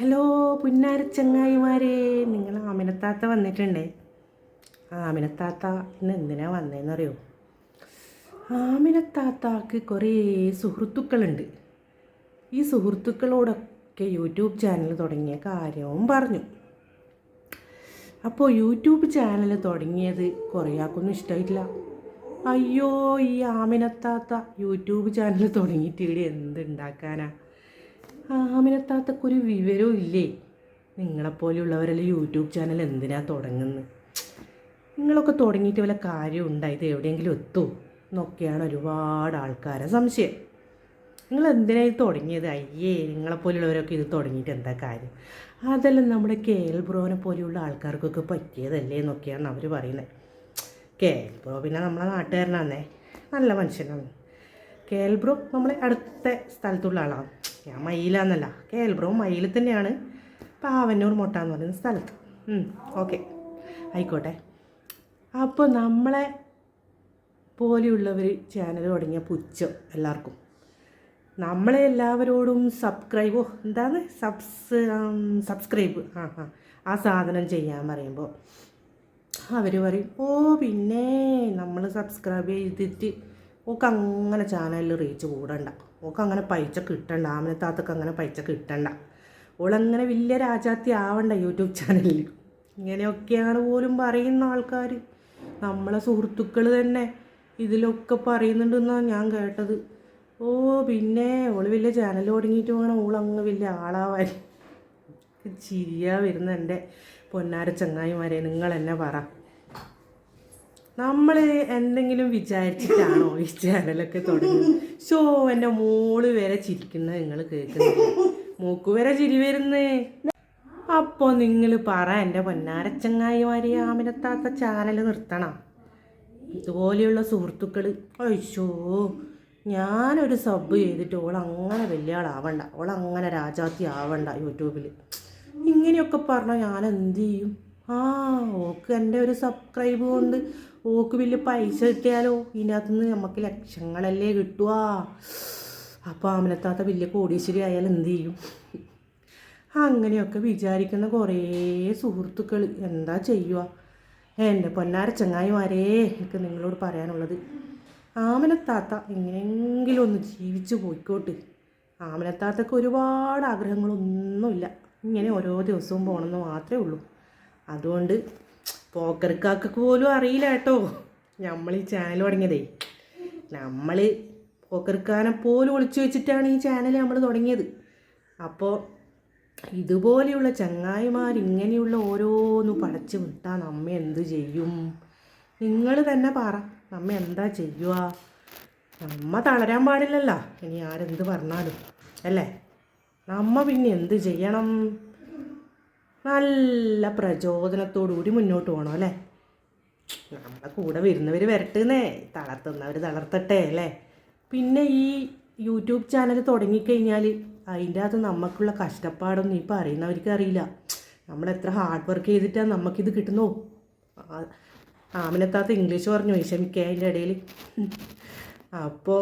Hello പുന്നാരച്ചങ്ങായിമാരെ. നിങ്ങൾ ആമിനത്താത്ത വന്നിട്ടുണ്ടേ? ആമിനത്താത്ത ഇന്ന് എന്തിനാ വന്നതെന്നറിയോ ആമിനത്താത്താക്ക് കുറേ സുഹൃത്തുക്കളുണ്ട്. ഈ സുഹൃത്തുക്കളോടൊക്കെ യൂട്യൂബ് ചാനൽ തുടങ്ങിയ കാര്യവും പറഞ്ഞു. അപ്പോൾ യൂട്യൂബ് ചാനൽ തുടങ്ങിയത് കുറേ ആൾക്കൊന്നും ഇഷ്ടമായിട്ടില്ല അയ്യോ ഈ ആമിനത്താത്ത യൂട്യൂബ് ചാനൽ തുടങ്ങിയിട്ട് ഇവിടെ എന്തുണ്ടാക്കാനാ? ആമിനത്താത്തക്കൊരു വിവരവും ഇല്ലേ നിങ്ങളെപ്പോലെയുള്ളവരെല്ലാം യൂട്യൂബ് ചാനൽ എന്തിനാ തുടങ്ങുന്നത് നിങ്ങളൊക്കെ തുടങ്ങിയിട്ട് വല്ല കാര്യം ഉണ്ടായത് എവിടെയെങ്കിലും എത്തുമോ എന്നൊക്കെയാണ് ഒരുപാട് ആൾക്കാരെ സംശയം. നിങ്ങൾ എന്തിനാ ഇത് തുടങ്ങിയത്? അയ്യേ നിങ്ങളെപ്പോലെയുള്ളവരൊക്കെ ഇത് തുടങ്ങിയിട്ട് എന്താ കാര്യം? അതെല്ലാം നമ്മുടെ കെ എൽ ബ്രോനെ പോലെയുള്ള ആൾക്കാർക്കൊക്കെ പറ്റിയതല്ലേ എന്നൊക്കെയാണ് അവർ പറയുന്നത് കെ എൽ ബ്രോ പിന്നെ നമ്മളെ നാട്ടുകാരനാന്നേ. നല്ല മനുഷ്യനാണ്. കെ എൽ ബ്രോ നമ്മളെ അടുത്ത സ്ഥലത്തുള്ള ആളാണ്. ഞാൻ മയിലാന്നല്ല. കെ ബ്രോ മയിൽ തന്നെയാണ്. പാവന്നൂർ മുട്ട എന്ന് പറയുന്ന സ്ഥലത്ത്. ഓക്കെ. ആയിക്കോട്ടെ. അപ്പോൾ നമ്മളെ പോലെയുള്ളവർ ചാനൽ തുടങ്ങിയ പുച്ഛം എല്ലാവർക്കും. നമ്മളെ എല്ലാവരോടും സബ്സ്ക്രൈബോ എന്താണ്? സബ്സ് സബ്സ്ക്രൈബ് ആ ആ. ആ സാധനം ചെയ്യാൻ പറയുമ്പോൾ അവർ പറയും ഓ പിന്നെ നമ്മൾ സബ്സ്ക്രൈബ് ചെയ്തിട്ട് ഓക്ക് അങ്ങനെ ചാനലിൽ റീച്ച് കൂടണ്ട. ഓക്ക് അങ്ങനെ പൈസ കിട്ടണ്ട ആമനത്താത്തൊക്കെ അങ്ങനെ പൈസ കിട്ടണ്ട. ഓളങ്ങനെ വലിയ രാജാത്തി ആവണ്ട യൂട്യൂബ് ചാനലിൽ ഇങ്ങനെയൊക്കെയാണ് പോലും പറയുന്ന ആൾക്കാർ നമ്മളെ സുഹൃത്തുക്കൾ തന്നെ ഇതിലൊക്കെ പറയുന്നുണ്ടെന്നാണ് ഞാൻ കേട്ടത്. ഓ പിന്നെ ഓൾ വലിയ ചാനൽ തുടങ്ങിയിട്ട് വേണം ഓളങ്ങ് വലിയ ആളാവാൻ. ചിരിയാ വരുന്ന എന്റെ പൊന്നാര ചങ്ങായിമാരെ നിങ്ങൾ എന്നെ പറ. നമ്മൾ എന്തെങ്കിലും വിചാരിച്ചിട്ടാണോ ഈ ചാനലൊക്കെ തുടങ്ങി ഷോ എന്റെ മോൾ വരെ ചിരിക്കുന്ന നിങ്ങൾ കേൾക്കുന്നത് മൂക്ക് വരെ ചിരി വരുന്നേ. അപ്പോൾ നിങ്ങൾ പറ എന്റെ പൊന്നാരച്ചങ്ങായിമാരി ആമിനത്താത്ത ചാനൽ നിർത്തണം. ഇതുപോലെയുള്ള സുഹൃത്തുക്കൾ അയ്യോ ഞാനൊരു സബ് ചെയ്തിട്ട് ഓൾ അങ്ങനെ വലിയ ആളാവണ്ട. ഓൾ അങ്ങനെ രാജാത്തി ആവണ്ട യൂട്യൂബിൽ ഇങ്ങനെയൊക്കെ പറഞ്ഞാൽ ഞാൻ എന്ത് ചെയ്യും? ആ ഓക്ക് എന്റെ ഒരു സബ്സ്ക്രൈബ് കൊണ്ട് ഓക്ക് വലിയ പൈസ കിട്ടിയാലോ? ഇതിനകത്തുനിന്ന് നമുക്ക് ലക്ഷങ്ങളല്ലേ കിട്ടുക അപ്പോൾ ആമലത്താത്ത വലിയ കോടീശ്വരി ആയാൽ എന്ത് ചെയ്യും? അങ്ങനെയൊക്കെ വിചാരിക്കുന്ന കുറേ സുഹൃത്തുക്കൾ എന്താ ചെയ്യുക എന്റെ പൊന്നാര ചങ്ങായിമാരേ എനിക്ക് നിങ്ങളോട് പറയാനുള്ളത്. ആമനത്താത്ത എങ്ങനെയെങ്കിലും ഒന്ന് ജീവിച്ചു പോയിക്കോട്ട്. ആമനത്താത്തക്ക് ഒരുപാട് ആഗ്രഹങ്ങളൊന്നുമില്ല. ഇങ്ങനെ ഓരോ ദിവസവും പോകണമെന്ന് മാത്രമേ ഉള്ളൂ. അതുകൊണ്ട് പോക്കർക്കാർക്ക് പോലും അറിയില്ല കേട്ടോ. നമ്മൾ ഈ ചാനൽ തുടങ്ങിയതേ നമ്മൾ പോക്കർക്കാനെ പോലും ഒളിച്ചു വെച്ചിട്ടാണ് ഈ ചാനൽ നമ്മൾ തുടങ്ങിയത്. അപ്പോൾ ഇതുപോലെയുള്ള ചങ്ങായിമാർ ഇങ്ങനെയുള്ള ഓരോന്ന് പടച്ചു വിട്ടാൽ നമ്മ എന്ത് ചെയ്യും? നിങ്ങൾ തന്നെ പറ. നമ്മ എന്താ ചെയ്യുക? നമ്മ തളരാൻ പാടില്ലല്ലോ. ഇനി ആരെന്ത് പറഞ്ഞാലും. അല്ലേ? നമ്മ പിന്നെ എന്ത് ചെയ്യണം? നല്ല പ്രചോദനത്തോടുകൂടി മുന്നോട്ട് പോകണം അല്ലേ? നമ്മുടെ കൂടെ വരുന്നവർ വരട്ടെന്നേ. തളർത്തുന്നവർ തളർത്തട്ടെ അല്ലേ? പിന്നെ ഈ യൂട്യൂബ് ചാനൽ തുടങ്ങിക്കഴിഞ്ഞാൽ അതിന്റെ അകത്ത് നമുക്കുള്ള കഷ്ടപ്പാടൊന്നും ഇപ്പോൾ അറിയുന്നവർക്ക് അറിയില്ല. നമ്മൾ എത്ര ഹാർഡ് വർക്ക് ചെയ്തിട്ടാണ് നമുക്കിത് കിട്ടുന്നോ? ആമിനെത്താത്ത ഇംഗ്ലീഷ് പറഞ്ഞു വിഷമിക്കുക അതിന്റെ ഇടയിൽ അപ്പോൾ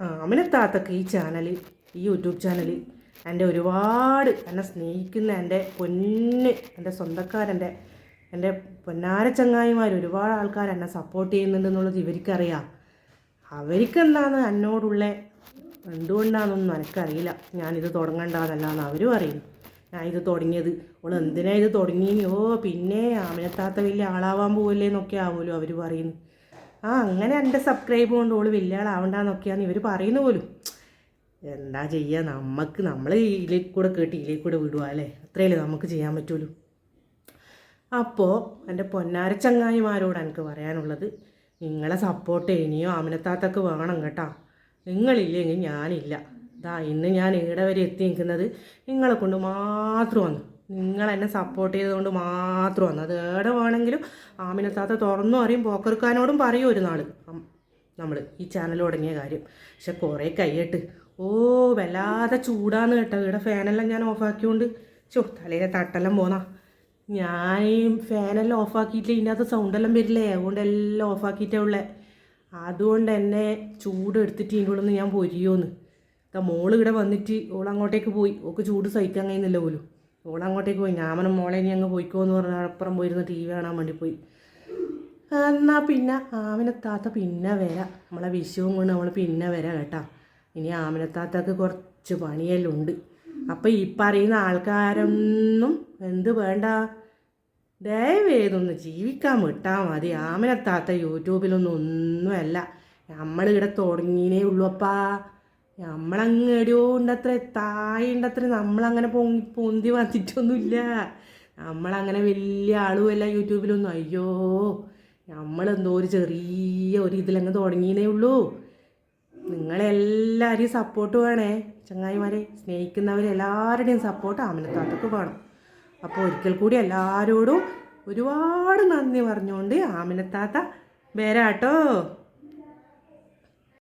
ആമിനെത്താത്തൊക്കെ ഈ ചാനൽ ഈ യൂട്യൂബ് ചാനൽ എന്റെ ഒരുപാട് എന്നെ സ്നേഹിക്കുന്ന എന്റെ പൊന്ന് എന്റെ സ്വന്തക്കാരെന്റെ എന്റെ പൊന്നാര ചങ്ങായിമാർ ഒരുപാട് ആൾക്കാർ എന്നെ സപ്പോർട്ട് ചെയ്യുന്നുണ്ടെന്നുള്ളത് ഇവർക്കറിയാം. അവർക്കെന്താണ് എന്നോടുള്ള എന്തുകൊണ്ടാണെന്നൊന്നും എനിക്കറിയില്ല. ഞാനിത് തുടങ്ങണ്ടെന്നല്ലാന്ന് അവരും അറിയും. ഞാൻ ഇത് തുടങ്ങിയത് ഓൾ എന്തിനാ ഇത് തുടങ്ങിയോ പിന്നെ ആമിനത്താത്ത വലിയ ആളാവാൻ പോവില്ലേ എന്നൊക്കെ ആവുമല്ലോ അവർ പറയുന്നു ആ അങ്ങനെ എന്റെ സബ്സ്ക്രൈബ് കൊണ്ട് ഓൾ വലിയ ആളാവണ്ടെന്നൊക്കെയാണ് ഇവർ പറയുന്നു പോലും. എന്താ ചെയ്യുക നമുക്ക് നമ്മൾ ഇതിലേക്ക് കൂടെ കേട്ട് ഇതിലേക്ക് കൂടെ വിടുക അല്ലേ? അത്രയല്ലേ നമുക്ക് ചെയ്യാൻ പറ്റുള്ളൂ. അപ്പോൾ എന്റെ പൊന്നാര ചങ്ങായിമാരോട് എനിക്ക് പറയാനുള്ളത്. നിങ്ങളെ സപ്പോർട്ട് ഇനിയോ അമിനത്താത്തൊക്കെ വേണം കേട്ടോ. നിങ്ങളില്ലെങ്കിൽ ഞാനില്ല. ഇതാ ഇന്ന് ഞാൻ ഇവിടെ വരെ എത്തി നിൽക്കുന്നത് നിങ്ങളെ കൊണ്ട് മാത്രമാണ് നിങ്ങൾ എന്നെ സപ്പോർട്ട് ചെയ്തുകൊണ്ട് മാത്രമാണ് അത് ഏടെ വേണമെങ്കിലും ആമിനത്താത്ത തുറന്നു അറിയും പോക്കറുക്കാനോടും പറയും ഒരു നാൾ നമ്മൾ ഈ ചാനൽ തുടങ്ങിയ കാര്യം. പക്ഷെ കുറേ കൈയിട്ട് ഓ വല്ലാതെ ചൂടാന്ന് കേട്ടോ. ഇവിടെ ഫാനെല്ലാം ഞാൻ ഓഫാക്കിയോണ്ട്. ചോ തലയിലെ തട്ടെല്ലാം പോന്നാ. ഞാൻ ഫാനെല്ലാം ഓഫാക്കിയിട്ട് ഇതിനകത്ത് സൗണ്ടെല്ലാം വരില്ലേ? അതുകൊണ്ട് എല്ലാം ഓഫാക്കിയിട്ടേ ഉള്ളേ. അതുകൊണ്ട് എന്നെ ചൂട് എടുത്തിട്ട് ഇതിന്റെ ഉള്ളിൽ ഞാൻ പൊരിയോന്ന്. ഇതാ മോൾ ഇവിടെ വന്നിട്ട് ഓൾ അങ്ങോട്ടേക്ക് പോയി. ഓക്ക് ചൂട് സഹിക്കാൻ കഴിയുന്നില്ല പോലും. ഓൾ അങ്ങോട്ടേക്ക് പോയി. ഞാമനും മോളെ ഇനി അങ്ങ് പോയിക്കോ എന്ന് പറഞ്ഞാൽ അപ്പുറം പോയിരുന്ന് ടി വി കാണാൻ വേണ്ടി പോയി. എന്നാൽ പിന്നെ ആവിനെത്താത്ത പിന്നെ വരാം. നമ്മളെ വിഷുവും കൊണ്ട് നമ്മൾ പിന്നെ വരാം കേട്ടാ. ഇനി ആമനത്താത്തക്ക് കുറച്ച് പണിയെല്ലാം ഉണ്ട് അപ്പം ഈ പറയുന്ന ആൾക്കാരൊന്നും എന്ത് വേണ്ട? ദയവേതൊന്ന് ജീവിക്കാൻ വിട്ടാൽ മതി. ആമനത്താത്ത യൂട്യൂബിലൊന്നും ഒന്നുമല്ല. നമ്മൾ ഇവിടെ തുടങ്ങിയേ ഉള്ളൂ അപ്പാ. നമ്മളങ്ങ് എടിയോണ്ടത്ര തായുണ്ടത്ര നമ്മളങ്ങനെ പൊങ്ങി പൊന്തി വന്നിട്ടൊന്നുമില്ല. നമ്മളങ്ങനെ വലിയ ആളുമല്ല യൂട്യൂബിലൊന്നും. അയ്യോ നമ്മളെന്തോ ഒരു ചെറിയ ഒരു ഇതിലങ്ങ് തുടങ്ങിയേ ഉള്ളൂ. നിങ്ങളെല്ലാവരെയും സപ്പോർട്ട് വേണേ. ചങ്ങായിമാരെ സ്നേഹിക്കുന്നവരെല്ലാവരുടെയും സപ്പോർട്ട് ആമിനത്താത്തക്ക് വേണം. അപ്പോൾ ഒരിക്കൽ കൂടി എല്ലാവരോടും ഒരുപാട് നന്ദി പറഞ്ഞുകൊണ്ട് ആമിനത്താത്ത വരാട്ടോ.